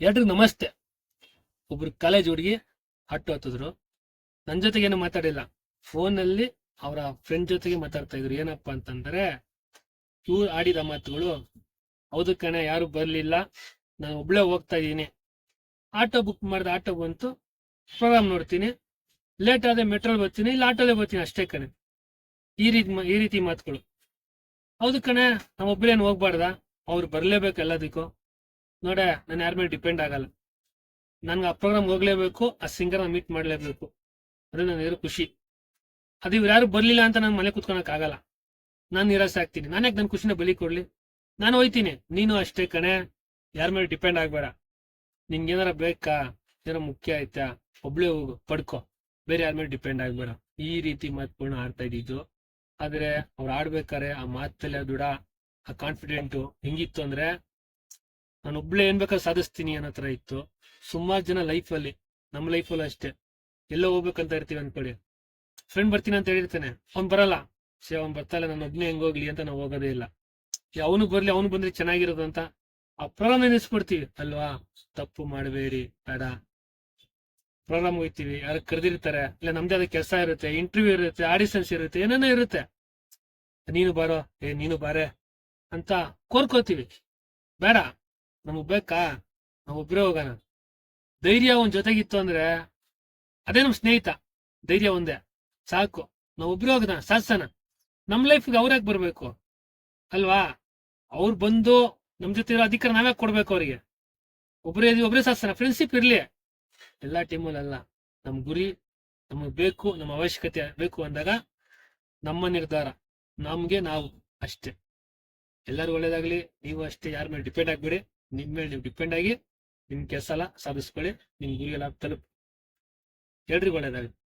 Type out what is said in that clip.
ಎಲ್ರಿಗೂ ನಮಸ್ತೆ. ಒಬ್ರು ಕಾಲೇಜ್ ಹುಡುಗಿ ಹಟ್ಟು ಹತ್ತಿದ್ರು. ನನ್ನ ಜೊತೆಗೇನು ಮಾತಾಡಿಲ್ಲ. ಫೋನಲ್ಲಿ ಅವರ ಫ್ರೆಂಡ್ ಜೊತೆಗೆ ಮಾತಾಡ್ತಾ ಇದ್ರು. ಏನಪ್ಪಾ ಅಂತಂದ್ರೆ, ಇವ್ರು ಆಡಿದ ಮಾತುಗಳು, ಹೌದು ಕಣೆ, ಯಾರು ಬರ್ಲಿಲ್ಲ. ನಾನು ಒಬ್ಳೆ ಹೋಗ್ತಾ ಇದ್ದೀನಿ. ಆಟೋ ಬುಕ್ ಮಾಡಿದ ಆಟೋ ಬಂತು. ಪ್ರೋಗ್ರಾಮ್ ನೋಡ್ತೀನಿ. ಲೇಟ್ ಆದ್ರೆ ಮೆಟ್ರೋಲ್ ಬರ್ತೀನಿ. ಇಲ್ಲ ಆಟೋಲೆ ಬರ್ತೀನಿ ಅಷ್ಟೇ ಕಣೆ. ಈ ರೀತಿ ಈ ರೀತಿ ಮಾತುಗಳು. ಹೌದು ಕಣೆ, ನಾವು ಒಬ್ರೇನು ಹೋಗ್ಬಾರ್ದ? ಅವ್ರು ಬರ್ಲೇಬೇಕು ಎಲ್ಲದಕ್ಕೂ. ನೋಡೆ, ನಾನು ಯಾರ ಮೇಲೆ ಡಿಪೆಂಡ್ ಆಗಲ್ಲ. ನನ್ಗೆ ಆ ಪ್ರೋಗ್ರಾಮ್ ಹೋಗ್ಲೇಬೇಕು, ಆ ಸಿಂಗರ್ ಮೀಟ್ ಮಾಡ್ಲೇಬೇಕು. ಅದು ಇರೋ ಖುಷಿ. ಅದು ಯಾರು ಬರ್ಲಿಲ್ಲ ಅಂತ ನಾನು ಮನೆ ಕುತ್ಕೊಳಕ್ ಆಗಲ್ಲ. ನಾನು ನಿರಾಸೆ ಆಗ್ತೀನಿ. ನಾನು ಯಾಕೆ ನನ್ನ ಖುಷಿನ ಬಲಿ ಕೊಡ್ಲಿ? ನಾನು ಹೋಯ್ತೀನಿ. ನೀನು ಅಷ್ಟೇ ಕಣೆ. ಯಾರ ಮೇಲೆ ಡಿಪೆಂಡ್ ಆಗ್ಬೇಡ. ನಿನ್ಗೆ ಏನಾರ ಬೇಕಾ? ಏನಾರ ಮುಖ್ಯ ಆಯ್ತಾ? ಒಬ್ಳೆ ಹೋಗು, ಪಡ್ಕೊ. ಬೇರೆ ಯಾರ ಮೇಲೆ ಡಿಪೆಂಡ್ ಆಗ್ಬೇಡ. ಈ ರೀತಿ ಮಾತುಗಳನ್ನ ಆಡ್ತಾ ಇದ್ದಿದ್ದು. ಆದ್ರೆ ಅವ್ರು ಆಡ್ಬೇಕಾರೆ ಆ ಮಾತಲ್ಲಿ ದುಡ, ಆ ಕಾನ್ಫಿಡೆಂಟು ಹೆಂಗಿತ್ತು ಅಂದ್ರೆ ನಾನು ಒಬ್ಳೆ ಏನ್ ಸಾಧಿಸ್ತೀನಿ ಅನ್ನೋ ತರ ಇತ್ತು. ಸುಮಾರು ಜನ ಲೈಫಲ್ಲಿ ನಮ್ಮ ಲೈಫಲ್ಲಿ ಅಷ್ಟೇ. ಎಲ್ಲೋ ಹೋಗ್ಬೇಕಂತ ಇರ್ತೀವಿ ಅನ್ಕೊಳ್ಳಿ. ಫ್ರೆಂಡ್ ಬರ್ತೀನಿ ಅಂತ ಹೇಳಿರ್ತಾನೆ. ಅವ್ನ್ ಬರಲ್ಲ. ಸೇ ಅವ್ನ್ ಬರ್ತಾ ಇಲ್ಲ. ನಾನು ಒಬ್ನೇ ಹೆಂಗ್ ಹೋಗ್ಲಿ ಅಂತ ನಾವು ಹೋಗೋದೇ ಇಲ್ಲ. ಅವನು ಬರ್ಲಿ, ಅವನು ಬಂದ್ರೆ ಚೆನ್ನಾಗಿರೋದು ಅಂತ ಆ ಪ್ರೋಗ್ರಾಮ್ ನೆನೆಸ್ಬಿಡ್ತೀವಿ ಅಲ್ವಾ? ತಪ್ಪು ಮಾಡಬೇಡಿ, ಬೇಡ. ಪ್ರೋಗ್ರಾಮ್ ಹೋಗ್ತೀವಿ. ಯಾರು ಕರೆದಿರ್ತಾರೆ. ಇಲ್ಲ, ನಮ್ದೇ ಅದಕ್ಕೆ ಕೆಲಸ ಇರುತ್ತೆ ಇಂಟರ್ವ್ಯೂ ಇರುತ್ತೆ ಆಡಿಷನ್ಸ್ ಇರುತ್ತೆ, ಏನೇನೋ ಇರುತ್ತೆ. ನೀನು ಬಾರೋ, ಏ, ನೀನು ಬಾರೆ ಅಂತ ಕೋರ್ಕೋತೀವಿ. ಬೇಡ. ನಮಗ್ ಬೇಕಾ? ನಾವ್ ಒಬ್ರೇ ಹೋಗೋಣ. ಧೈರ್ಯ ಒಂದ್ ಜೊತೆಗಿತ್ತು ಅಂದ್ರೆ ಅದೇ ನಮ್ ಸ್ನೇಹಿತ. ಧೈರ್ಯ ಒಂದೇ. ಸಾಕು. ನಾವ್ ಒಬ್ರೇ ಹೋಗೋಣ. ಸಾಧಿಸೋಣ ನಮ್ ಲೈಫ್ಗೆ ಅವ್ರ್ಯಾಕ್ ಬರ್ಬೇಕು? ಅಲ್ವಾ? ಅವ್ರು ಬಂದು ನಮ್ ಜೊತೆ ಇರೋ ಅಧಿಕಾರ ನಾವೇ ಕೊಡ್ಬೇಕು ಅವ್ರಿಗೆ? ಒಬ್ರೇ ಒಬ್ರೇ ಸಾಧಿಸೋಣ ಫ್ರೆಂಡ್ಶಿಪ್ ಇರ್ಲಿ. ಎಲ್ಲಾ ಟೀಮಲ್ಲಿ ಅಲ್ಲ ನಮ್ ಗುರಿ, ನಮಗ್ ಬೇಕು ನಮ್ಮ ಅವಶ್ಯಕತೆ ಬೇಕು ಅಂದಾಗ ನಮ್ಮ ನಿರ್ಧಾರ. ನಮ್ಗೆ ನಾವು ಅಷ್ಟೇ. ಎಲ್ಲರೂ ಒಳ್ಳೇದಾಗ್ಲಿ. ನೀವು ಅಷ್ಟೇ. ಯಾರ ಮೇಲೆ ಡಿಪೆಂಡ್ ಆಗ್ಬೇಡಿ. ನಿಮ್ ಮೇಲೆ ನೀವು ಡಿಪೆಂಡ್ ಆಗಿ ನಿಮ್ ಕೆಲಸ ಎಲ್ಲ ಸಾಧಿಸ್ಕೊಳ್ಳಿ ನಿಮ್ ಗುರಿ ಎಲ್ಲ ತಲುಪ್. ಎಲ್ರಿಗೂ ಒಳ್ಳೇದಾಗಲಿ.